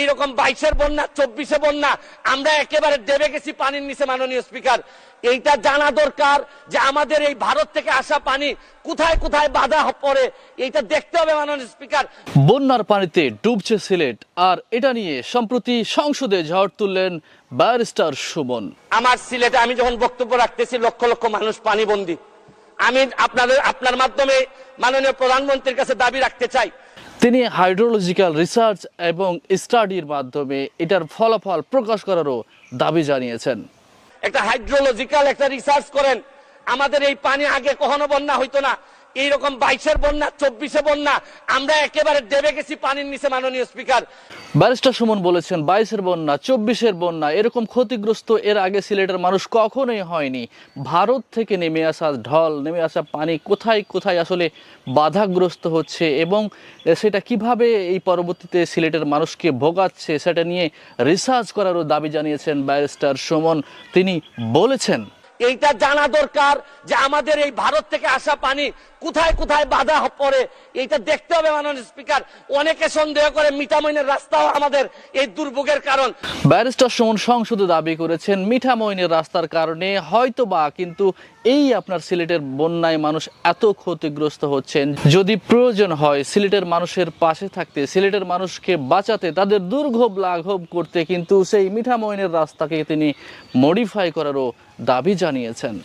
এইরকম বাইশের বন্যা চব্বিশে বন্যা আমরা একেবারে দেবে গেছি পানির নিচে মাননীয় স্পিকার। এইটা জানা দরকার যে আমাদের এই ভারত থেকে আসা পানি কোথায় কোথায় বাধা পড়ে এইটা দেখতে হবে মাননীয় স্পিকার। বন্যার পানিতে ডুবছে সিলেট আর এটা নিয়ে সম্প্রতি সংসদে ঝড় তুললেন ব্যারিস্টার সুমন। আমার সিলেটে আমি যখন বক্তব্য রাখতেছি লক্ষ লক্ষ মানুষ পানিবন্দী। আমি আপনাদের আপনার মাধ্যমে মাননীয় প্রধানমন্ত্রীর কাছে দাবি রাখতে চাই তিনি হাইড্রোলজিক্যাল রিসার্চ এবং স্টাডির মাধ্যমে এটার ফলাফল প্রকাশ করারও দাবি জানিয়েছেন। একটা হাইড্রোলজিক্যাল একটা রিসার্চ করেন আমাদের এই পানি আগে কখনো বন্যা হইতো না। এইরকম বাইশের বন্যা, চব্বিশে বন্যা, আমরা একেবারে দেবে গেছি পানির নিচে, মাননীয় স্পিকার। ব্যারিস্টার সুমন বলেছেন, বাইশের বন্যা, চব্বিশের বন্যা, এরকম ক্ষতিগ্রস্ত এর আগে সিলেটের মানুষ কখনোই হয়নি। ভারত থেকে নেমে আসা ঢল, নেমে আসা পানি কোথায় কোথায় আসলে বাধাগ্রস্ত হচ্ছে এবং সেটা কীভাবে এই পরবর্তীতে সিলেটের মানুষকে ভোগাচ্ছে, সেটা নিয়ে রিসার্চ করারও দাবি জানিয়েছেন ব্যারিস্টার সুমন। তিনি বলেছেন এইটা জানা দরকার যে আমাদের এই ভারত থেকে আসা পানি কোথায় কোথায় বাধা পড়ে। এইটা দেখতে হবে মাননীয় স্পিকার। অনেকে সন্দেহ করে মিঠামইনের রাস্তাও আমাদের এই দুর্ভোগের কারণ। ব্যারিস্টার সুমন সংসদে দাবি করেছেন, মিঠামইনের রাস্তার কারণে হয়তো বা কিন্তু এই আপনার সিলেটের বন্যায় মানুষ এত ক্ষতিগ্রস্ত হচ্ছেন। যদি প্রয়োজন হয়, সিলেটের মানুষের পাশে থাকতে, সিলেটের মানুষকে বাঁচাতে, তাদের দুর্ভোগ লাঘব করতে কিন্তু সেই মিঠামইনের রাস্তাকে তিনি মডিফাই করারও দাবি জানিয়েছেন।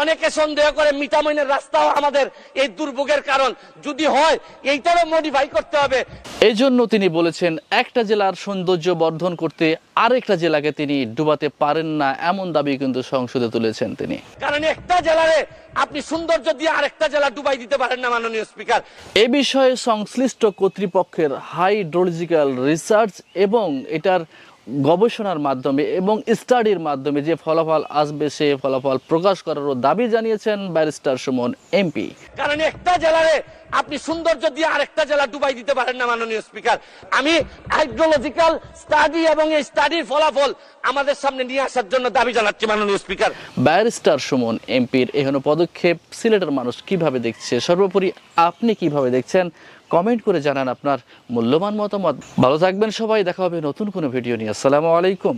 অনেকে সন্দেহ করে মিঠামইনের রাস্তাও আমাদের এই দুর্ভোগের কারণ। যদি হয় এইটারও মডিফাই করতে হবে। এই জন্য তিনি বলেছেন একটা জেলার সৌন্দর্য বর্ধন করতে আরেকটা জেলাকে তিনি ডুবাতে পারেন না এমন দাবি কিন্তু সংসদে তুলেছেন তিনি। কারণ একটা জেলারে আপনি সৌন্দর্য দিয়ে আরেকটা জেলা ডুবাই দিতে পারেন না মাননীয় স্পিকার। এ বিষয়ে সংশ্লিষ্ট কর্তৃপক্ষের হাইড্রোলজিক্যাল রিসার্চ এবং এটার গবেষণার মাধ্যমে এবং স্টাডির মাধ্যমে যে ফলাফল আসবে সে ফলাফল প্রকাশ করারও দাবি জানিয়েছেন ব্যারিস্টার সুমন এমপি কারণ একটা জেলারে আপনি সৌন্দর্য দিয়ে আরেকটা জেলা ডুবাই দিতে পারেন না মাননীয় স্পিকার আমি হাইড্রোলজিক্যাল স্টাডি এবং এই স্টাডির ফলাফল আমাদের সামনে নিয়ে আসার জন্য দাবি জানাচ্ছি মাননীয় স্পিকার ব্যারিস্টার সুমন এমপির এহেন পদক্ষেপ সিলেটের মানুষ কীভাবে দেখছে? সর্বোপরি আপনি কীভাবে দেখছেন? কমেন্ট করে জানান আপনার মূল্যবান মতামত। ভালো থাকবেন সবাই, দেখা হবে নতুন কোনো ভিডিও নিয়ে। আসসালামু আলাইকুম।